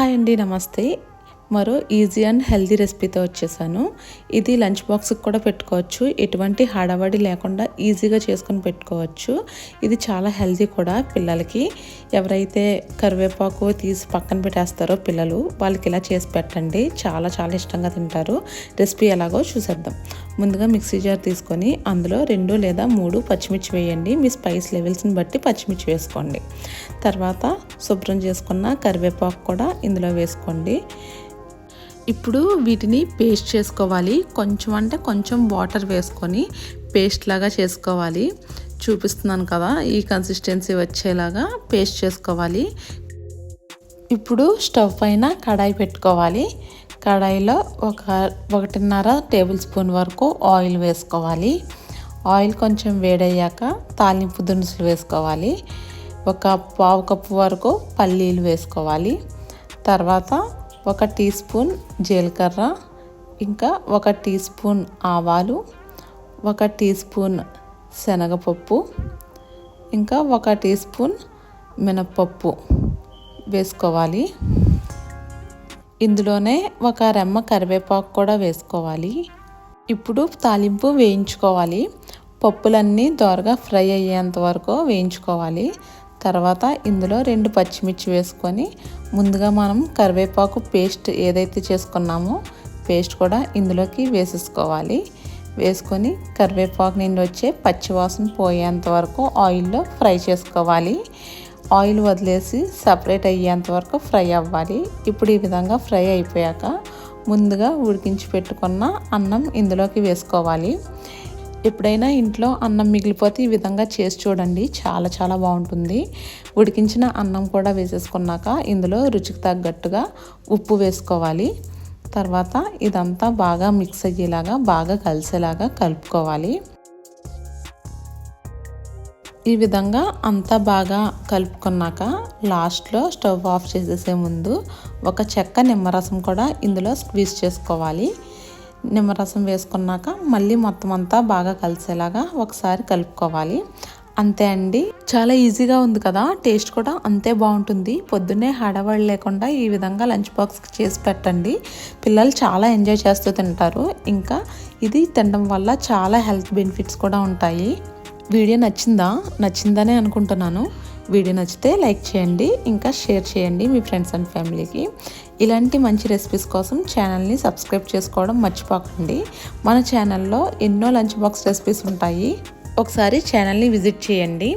Hi అండి నమస్తే. మరో ఈజీ అండ్ హెల్దీ రెసిపీతో వచ్చేసాను. ఇది లంచ్ బాక్స్కి కూడా పెట్టుకోవచ్చు. ఎటువంటి హడావడి లేకుండా ఈజీగా చేసుకొని పెట్టుకోవచ్చు. ఇది చాలా హెల్దీ కూడా పిల్లలకి. ఎవరైతే కరివేపాకు తీసి పక్కన పెట్టేస్తారో పిల్లలు వాళ్ళకి ఇలా చేసి పెట్టండి. చాలా చాలా ఇష్టంగా తింటారు. రెసిపీ ఎలాగో చూసేద్దాం. ముందుగా మిక్సీ జార్ తీసుకొని అందులో రెండు లేదా మూడు పచ్చిమిర్చి వేయండి. మీ స్పైస్ లెవెల్స్ని బట్టి పచ్చిమిర్చి వేసుకోండి. తర్వాత శుభ్రం చేసుకున్న కరివేపాకు కూడా ఇందులో వేసుకోండి. ఇప్పుడు వీటిని పేస్ట్ చేసుకోవాలి. కొంచెం అంటే కొంచెం వాటర్ వేసుకొని పేస్ట్ లాగా చేసుకోవాలి. చూపిస్తున్నాను కదా ఈ కన్సిస్టెన్సీ వచ్చేలాగా పేస్ట్ చేసుకోవాలి. ఇప్పుడు స్టవ్ పైన కడాయి పెట్టుకోవాలి. కడాయిలో ఒక ఒకటిన్నర టేబుల్ స్పూన్ వరకు ఆయిల్ వేసుకోవాలి. ఆయిల్ కొంచెం వేడయ్యాక తాలింపు దినుసులు వేసుకోవాలి. ఒక పావు కప్పు వరకు పల్లీలు వేసుకోవాలి. తర్వాత ఒక టీ స్పూన్ జీలకర్ర ఇంకా ఒక టీ స్పూన్ ఆవాలు ఒక టీ స్పూన్ శనగపప్పు ఇంకా ఒక టీ స్పూన్ మినప్పప్పు. వేసుకోవాలి. ఇందులోనే ఒక రెమ్మ కరివేపాకు కూడా వేసుకోవాలి. ఇప్పుడు తాలింపు వేయించుకోవాలి. పప్పులన్నీ దోరగా ఫ్రై అయ్యేంత వరకు వేయించుకోవాలి. తర్వాత ఇందులో రెండు పచ్చిమిర్చి వేసుకొని ముందుగా మనం కరివేపాకు పేస్ట్ ఏదైతే చేసుకున్నామో పేస్ట్ కూడా ఇందులోకి వేసేసుకోవాలి. వేసుకొని కరివేపాకు నుండి వచ్చే పచ్చివాసన పోయేంత వరకు ఆయిల్లో ఫ్రై చేసుకోవాలి. ఆయిల్ వదిలేసి సపరేట్ అయ్యేంత వరకు ఫ్రై అవ్వాలి. ఇప్పుడు ఈ విధంగా ఫ్రై అయిపోయాక ముందుగా ఉడికించి పెట్టుకున్న అన్నం ఇందులోకి వేసుకోవాలి. ఎప్పుడైనా ఇంట్లో అన్నం మిగిలిపోతే ఈ విధంగా చేసి చూడండి చాలా చాలా బాగుంటుంది. ఉడికించిన అన్నం కూడా వేసేసుకున్నాక ఇందులో రుచికి తగ్గట్టుగా ఉప్పు వేసుకోవాలి. తర్వాత ఇదంతా బాగా మిక్స్ అయ్యేలాగా బాగా కలిసేలాగా కలుపుకోవాలి. ఈ విధంగా అంతా బాగా కలుపుకున్నాక లాస్ట్లో స్టవ్ ఆఫ్ చేసేసే ముందు ఒక చెక్క నిమ్మరసం కూడా ఇందులో స్క్వీజ్ చేసుకోవాలి. నిమ్మరసం వేసుకున్నాక మళ్ళీ మొత్తం అంతా బాగా కలిసేలాగా ఒకసారి కలుపుకోవాలి. అంతే అండి. చాలా ఈజీగా ఉంది కదా? టేస్ట్ కూడా అంతే బాగుంటుంది. పొద్దున్నే హడవడి లేకుండా ఈ విధంగా లంచ్ బాక్స్ చేసి పెట్టండి. పిల్లలు చాలా ఎంజాయ్ చేస్తూ తింటారు. ఇంకా ఇది తినడం వల్ల చాలా హెల్త్ బెనిఫిట్స్ కూడా ఉంటాయి. వీడియో నచ్చిందా? నచ్చిందనే అనుకుంటున్నాను. వీడియో నచ్చితే లైక్ చేయండి ఇంకా షేర్ చేయండి మీ ఫ్రెండ్స్ అండ్ ఫ్యామిలీకి. ఇలాంటి మంచి రెసిపీస్ కోసం ఛానల్ని సబ్స్క్రైబ్ చేసుకోవడం మర్చిపోకండి. మన ఛానల్లో ఎన్నో లంచ్ బాక్స్ రెసిపీస్ ఉంటాయి. ఒకసారి ఛానల్ని విజిట్ చేయండి.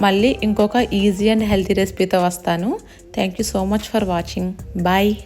మళ్ళీ ఇంకొక ఈజీ అండ్ హెల్తీ రెసిపీతో వస్తాను. Thank you so much for watching. Bye.